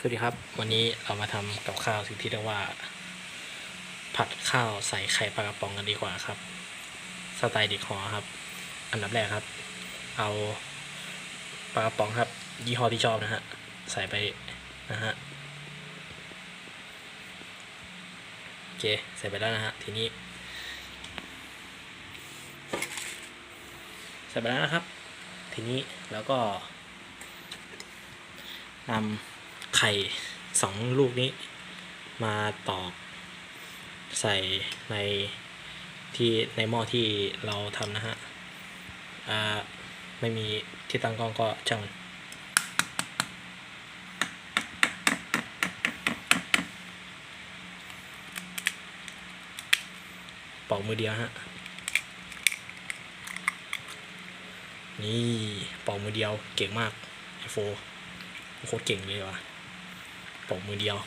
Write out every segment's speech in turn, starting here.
สวัสดีครับ วันนี้เรามาทำกับข้าวสิ่งที่เรียกว่า ผัดข้าวใส่ไข่ปลากระป๋องกันดีกว่าครับ สไตล์เด็กหอครับ อันดับแรกครับ เอาปลากระป๋องครับ ยี่ห้อที่ชอบนะฮะใส่ไปนะฮะโอเคใส่ไปแล้วนะฮะทีนี้ ใส่ไปแล้วนะครับ ทีนี้แล้วก็นำ ไข่สองลูกนี้มาตอกใส่ในที่ในหม้อที่เราทำนะฮะอ่าไม่มีที่ตั้งกล้องก็ช่างปอกมือเดียวฮะ นี่ปอกมือเดียวเก่งมากไอโฟโคตรเก่งเลยว่ะ ปอกมือเดียว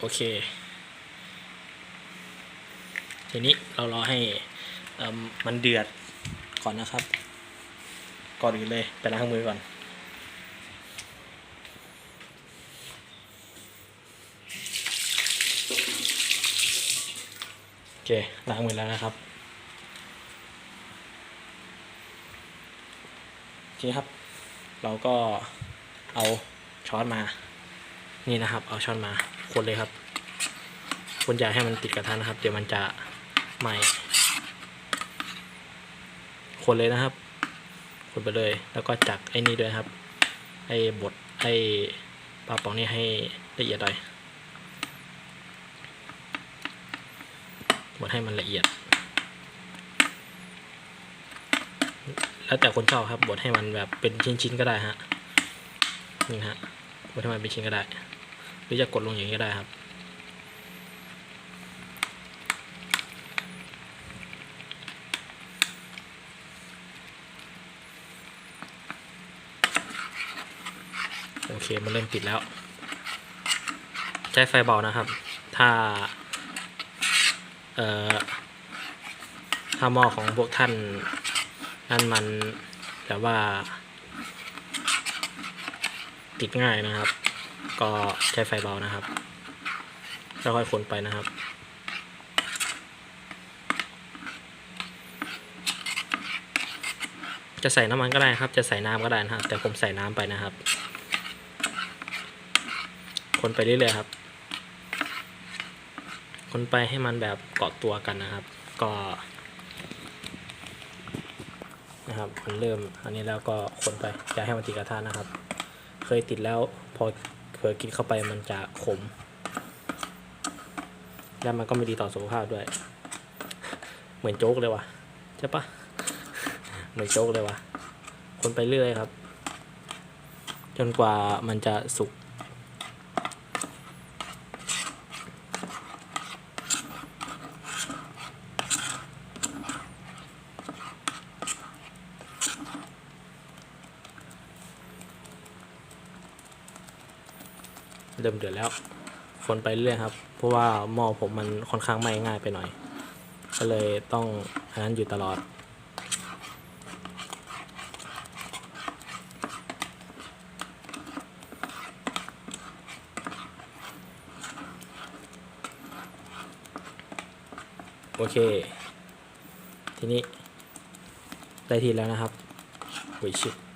โอเค ทีนี้เรารอให้มันเดือดก่อนนะครับ ก่อนอื่นเลยไปล้างมือก่อน เคล้างมือแล้วนะครับโอเคครับ เราก็เอาช้อนมา นี่นะครับ เอาช้อนมาคนเลยครับคนอย่าให้มันติดกระทะนะครับ เดี๋ยวมันจะไหม้คนเลยนะครับ คนไปเลย แล้วก็จักไอ้นี่ด้วยครับ ไอ้บดไอ้ปลาปองนี่ให้ละเอียดหน่อย บดให้มันละเอียด แล้วแต่คนชอบครับบดให้มันแบบเป็นชิ้นๆก็ได้ฮะนี่ฮะบดให้มันเป็นชิ้นก็ได้ หรือจะกดลงอย่างนี้ก็ได้ครับโอเค มันเริ่มติดแล้ว ใช้ไฟเบานะครับ ถ้า ถ้าหม้อของพวกท่านนั่นมันแบบว่า ติดง่ายนะครับ ก็ใช้ไฟเบานะครับค่อยๆคนไปนะครับจะใส่น้ำมันก็ได้ครับ จะใส่น้ำก็ได้นะครับ แต่ผมใส่น้ำไปนะครับ คนไปเรื่อยๆครับ คนไปให้มันแบบเกาะตัวกันนะครับ ก็นะครับมันเริ่มอันนี้แล้วก็คนไปอย่าให้มันติดกระทะนะครับ เคยติดแล้วพอเผลอกินเข้าไปมันจะขม แล้วมันก็ไม่ดีต่อสุขภาพด้วย เหมือนโจ๊กเลยว่ะใช่ปะเหมือนโจ๊กเลยว่ะคนไปเรื่อยครับ จนกว่ามันจะสุก เริ่มเดือดแล้วคนไปเรื่อยครับ เพราะว่าหม้อผมมันค่อนข้างไหม้ง่ายไปหน่อย ก็เลยต้องอันนั้นอยู่ตลอด โอเค ทีนี้ได้ทีแล้วนะครับโอ้ชิบ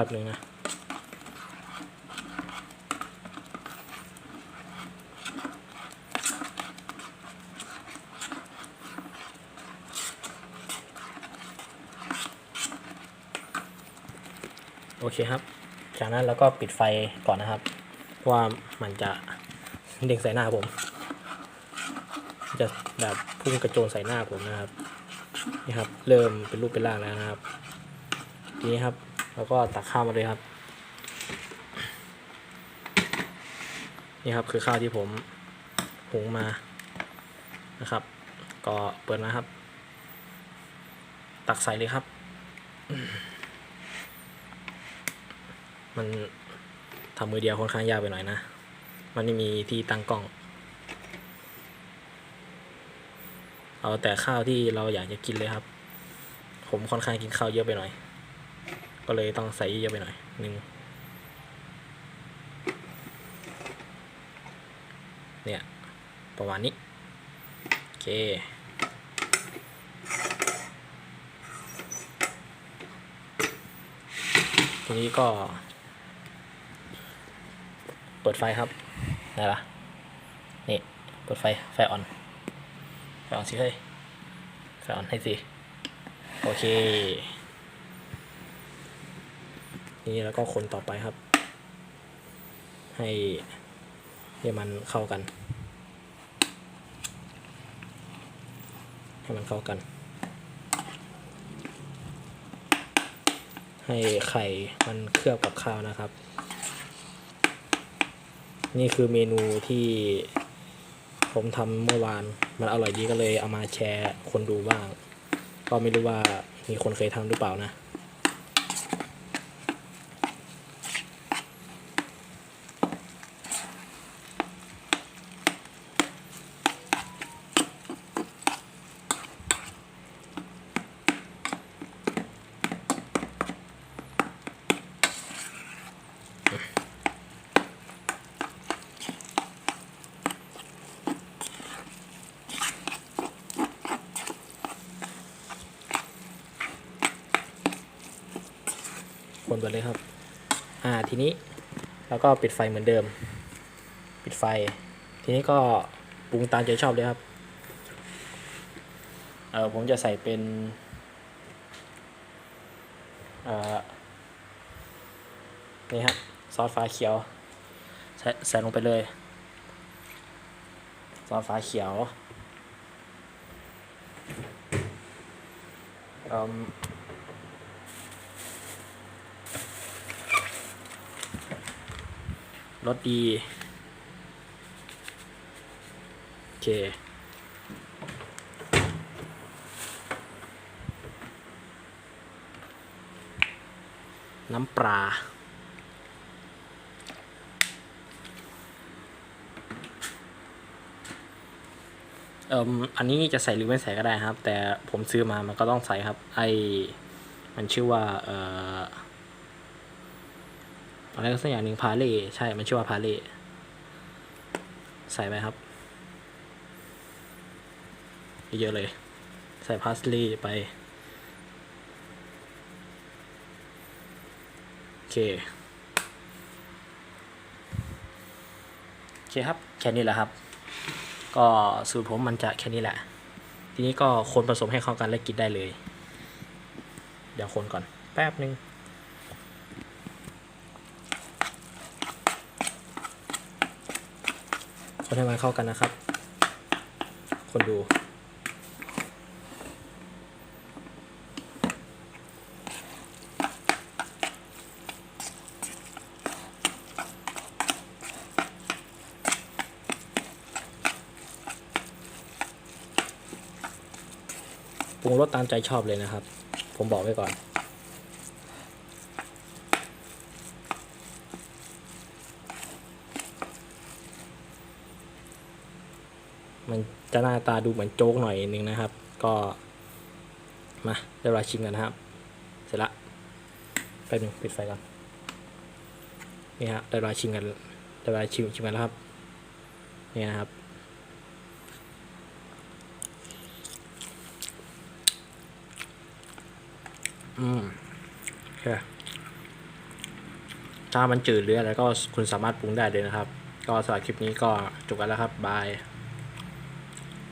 ป๊บหนึ่งนะโอเคครับ จากนั้นเราก็ปิดไฟก่อนนะครับเพราะว่ามันจะเด้งใส่หน้าผม จะแบบพุ่งกระโจนใส่หน้าผมนะครับ นี่ครับ เริ่มเป็นรูปเป็นร่างแล้วนะครับ ทีนี้ครับ แล้วก็ตักข้าวมาเลยครับ นี่ครับคือข้าวที่ผมหุงมานะครับ ก็เปิดนะครับตตักใส่เลยครับ มันทำมือเดียวค่อนข้างยากไปหน่อยนะ มันไม่มีที่ตั้งกล้อง เอาแต่ข้าวที่เราอยากจะกินเลยครับ ผมค่อนข้างกินข้าวเยอะไปหน่อย ก็เลยต้องใส่เยอะไปหน่อยหนึ่งเนี่ยประมาณนี้ โอเค ทีนี้ก็ เปิดไฟครับไหนล่ะนี่ เปิดไฟ ไฟออน ไฟออนสิเฮ้ยไฟออนให้สิ โอเค นี่แล้วก็คนต่อไปครับ ให้ให้มันเข้ากัน ให้มันเข้ากัน ให้ไข่มันเคลือบกับข้าวนะครับ นี่คือเมนูที่ผมทำเมื่อวานมันอร่อยดีก็เลยเอามาแชร์คนดูบ้าง ก็ไม่รู้ว่ามีคนเคยทำหรือเปล่านะ คนไปเลยครับ อ่าทีนี้แล้วก็ปิดไฟเหมือนเดิม ปิดไฟ ทีนี้ก็ปรุงตามใจชอบเลยครับ เออผมจะใส่เป็นเอ่อนี่ครับซอสฟ้าเขียว ใส่ใส่ลงไปเลย ซอสฟ้าเขียวอิ่ม รสดี โอเค น้ำปลาเอ่มอันนี้จะใส่หรือไม่ใส่ก็ได้ครับ แต่ผมซื้อมามันก็ต้องใส่ครับ ไอมันชื่อว่า เอ่อ อะไรก็สักอย่างหนึ่งพาเล่ใช่ มันชื่อว่าพาเล่ใส่ไปครับ เยอะเลย ใส่พาสลีย์ไป โอเค โอเคครับ แค่นี้แหละครับ ก็สูตรผมมันจะแค่นี้แหละ ทีนี้ก็คนผสมให้เข้ากันและกินได้เลย เดี๋ยวคนก่อนแป๊บนึง คนให้มันเข้ากันนะครับ คนดู ปรุงรสตามใจชอบเลยนะครับ ผมบอกไว้ก่อน มันจะหน้าตาดูเหมือนโจ๊กหน่อยนึงนะครับ ก็มาเดี๋ยวเราชิมกันนะครับ เสร็จละไปหนึ่งปิดไฟก่อนนี่ฮะเดี๋ยวเราชิมกันเดี๋ยวเราชิมชิมกันแล้วครับนี่นะครับอืมโอเคถ้ามันจืดหรืออะไรก็คุณสามารถปรุงได้เลยนะครับ ก็สำหรับคลิปนี้ก็จบกันแล้วครับบาย